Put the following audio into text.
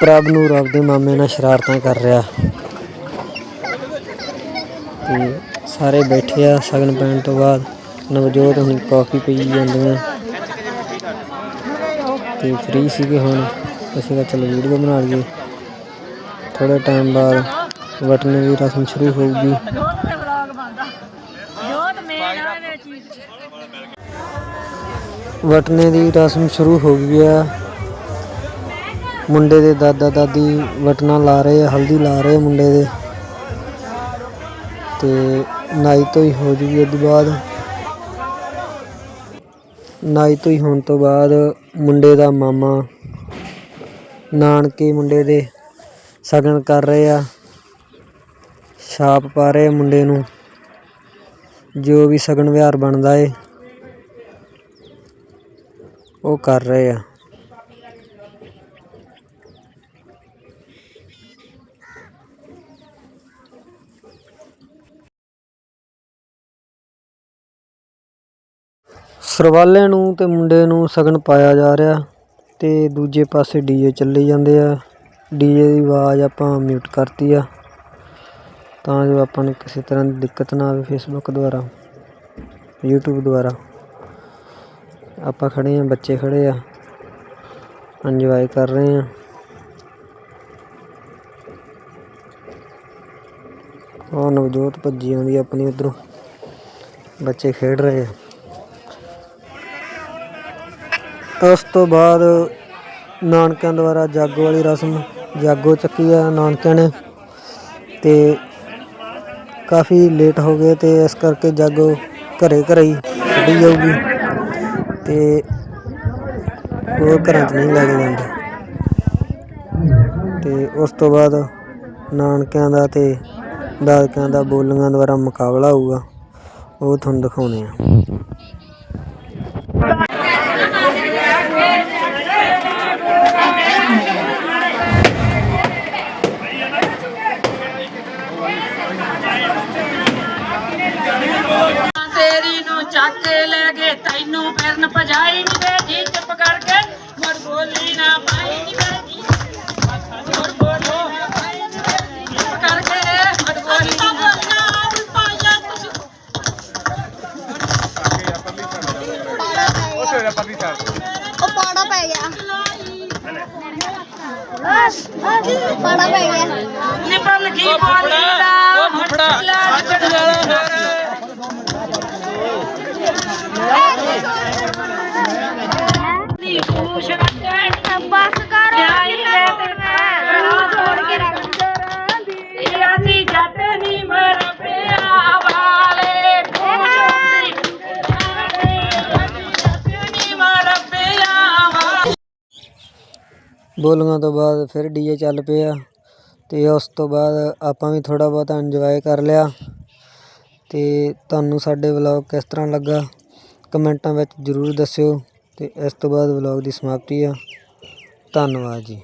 ਪ੍ਰਭ ਨੂੰ ਰੱਬ ਦੇ ਮਾਮੇ ਨਾਲ ਸ਼ਰਾਰਤਾਂ ਕਰ ਰਿਹਾ। ਤੇ ਸਾਰੇ ਬੈਠੇ ਆ, ਸ਼ਗਨ ਪੈਣ ਤੋਂ ਬਾਅਦ ਨਵਜੋਤ ਹੁਣ ਕਾਫੀ ਪੀ ਜਾਂਦੀਆਂ। ਤੇ ਫ੍ਰੀ ਸੀਗੇ ਹੁਣ, ਅਸੀਂ ਤਾਂ ਚਲੋ ਵੀਡੀਓ ਬਣਾ ਲਈਏ। ਥੋੜੇ ਟਾਈਮ ਬਾਅਦ ਵਟਨੇ ਦੀ ਰਸਮ ਸ਼ੁਰੂ ਹੋਊਗੀ। ਵਟਨੇ ਦੀ ਰਸਮ ਸ਼ੁਰੂ ਹੋ ਗਈ ਆ। ਮੁੰਡੇ ਦੇ ਦਾਦਾ ਦਾਦੀ ਵਟਨਾ ਲਾ ਰਹੇ ਆ, ਹਲਦੀ ਲਾ ਰਹੇ ਆ ਮੁੰਡੇ ਦੇ। ਤੇ ਨਾਈ ਤੋਂ ਹੀ ਹੋ ਜੂਗੀ ਉਸ ਤੋਂ ਬਾਅਦ। ਨਾਈ ਤੋਂ ਹੀ ਹੋਣ ਤੋਂ ਬਾਅਦ ਮੁੰਡੇ ਦਾ ਮਾਮਾ ਨਾਨਕੇ ਮੁੰਡੇ ਦੇ ਸ਼ਗਨ ਕਰ ਰਹੇ ਆ। ਛਾਪ ਪਾ ਰਹੇ ਆ ਮੁੰਡੇ ਨੂੰ। ਜੋ ਵੀ ਸ਼ਗਨ ਵਿਹਾਰ ਬਣਦਾ ਏ। ਉਹ ਕਰ ਰਹੇ ਆ। ਸਰਵਾਲੇ ਨੂੰ ਤੇ ਮੁੰਡੇ ਨੂੰ ਸ਼ਗਨ ਪਾਇਆ ਜਾ ਰਿਹਾ ਤੇ ਦੂਜੇ ਪਾਸੇ ਡੀਜੇ ਚੱਲੇ ਜਾਂਦੇ ਆ। ਡੀਜੇ ਦੀ ਆਵਾਜ਼ ਆਪਾਂ ਮਿਊਟ ਕਰਤੀ ਆ। ਤਾਂ ਜੋ ਆਪਾਂ ਨੂੰ ਕਿਸੇ ਤਰ੍ਹਾਂ ਦੀ ਦਿੱਕਤ ਨਾ ਆਵੇ ਫੇਸਬੁੱਕ ਦੁਆਰਾ, YouTube ਦੁਆਰਾ। ਆਪਾਂ ਖੜੇ ਆ, ਬੱਚੇ ਖੜੇ ਆ। ਇੰਜੋਏ ਕਰ ਰਹੇ ਆ। ਉਹ ਨਵਜੋਤ ਭੱਜੀ ਆਉਂਦੀ ਆਪਣੀ ਉਧਰੋਂ। ਬੱਚੇ ਖੇਡ ਰਹੇ ਆ। ਉਸ ਤੋਂ ਬਾਅਦ ਨਾਨਕਿਆਂ ਦੁਆਰਾ ਜਾਗੋ ਵਾਲੀ ਰਸਮ, ਜਾਗੋ ਚੱਕੀ ਆ ਨਾਨਕਿਆਂ ਨੇ। ਤੇ ਕਾਫੀ ਲੇਟ ਹੋ ਗਏ ਤੇ ਇਸ ਕਰਕੇ ਜਾਗੋ ਘਰੇ ਘਰੇ ਹੀ ਕੱਢੀ ਜਾਊਗੀ। ਤੇ ਉਹ ਘਰਾਂ 'ਚ ਨਹੀਂ ਲੈ ਕੇ ਜਾਂਦੇ। ਤੇ ਉਸ ਤੋਂ ਬਾਅਦ ਨਾਨਕਿਆਂ ਦਾ ਤੇ ਦਾਦਕਿਆਂ ਦਾ ਬੋਲੀਆਂ ਦੁਆਰਾ ਮੁਕਾਬਲਾ ਹੋਊਗਾ, ਉਹ ਤੁਹਾਨੂੰ ਦਿਖਾਉਣੇ ਆ ਚੱਕ ਕੇ ਲੈ ਗਏ ਤੈਨੂੰ ਫਿਰਨ ਭਜਾਈ ਨੀ ਵੇ ਜੀ ਚੁੱਪ ਕਰਕੇ ਮਰ ਬੋਲੀ ਨਾ ਪਾਈ ਨੀ ਵੇ ਜੀ ਮਰ ਬੋਲੀ ਨਾ ਪਾਈ ਨੀ ਵੇ ਜੀ ਚੁੱਪ ਕਰਕੇ ਮਰ ਬੋਲੀ ਨਾ ਬੋਲਣਾ ਪਾਇਆ ਤੁਸੀਂ ਉਹ ਪਾੜਾ ਪੈ ਗਿਆ। ਪਾੜਾ ਪੈ ਗਿਆ। ਨਿਬਲ ਗਈ ਬੋਲੀ ਦਾ ਫੜਾ ਨੀ ਬੋਲੀਆਂ ਤੋਂ ਬਾਅਦ ਫਿਰ ਡੀਜੇ ਚੱਲ ਪਿਆ ਅਤੇ ਉਸ ਤੋਂ ਬਾਅਦ ਆਪਾਂ ਵੀ ਥੋੜ੍ਹਾ ਬਹੁਤਾ ਇੰਜੋਏ ਕਰ ਲਿਆ। ਅਤੇ ਤੁਹਾਨੂੰ ਸਾਡੇ ਵਲੋਗ ਕਿਸ ਤਰ੍ਹਾਂ ਲੱਗਾ ਕਮੈਂਟਾਂ ਵਿੱਚ ਜਰੂਰ ਦੱਸਿਓ ਅਤੇ ਇਸ ਤੋਂ ਬਾਅਦ ਵਲੋਗ ਦੀ ਸਮਾਪਤੀ ਆ। ਧੰਨਵਾਦ ਜੀ।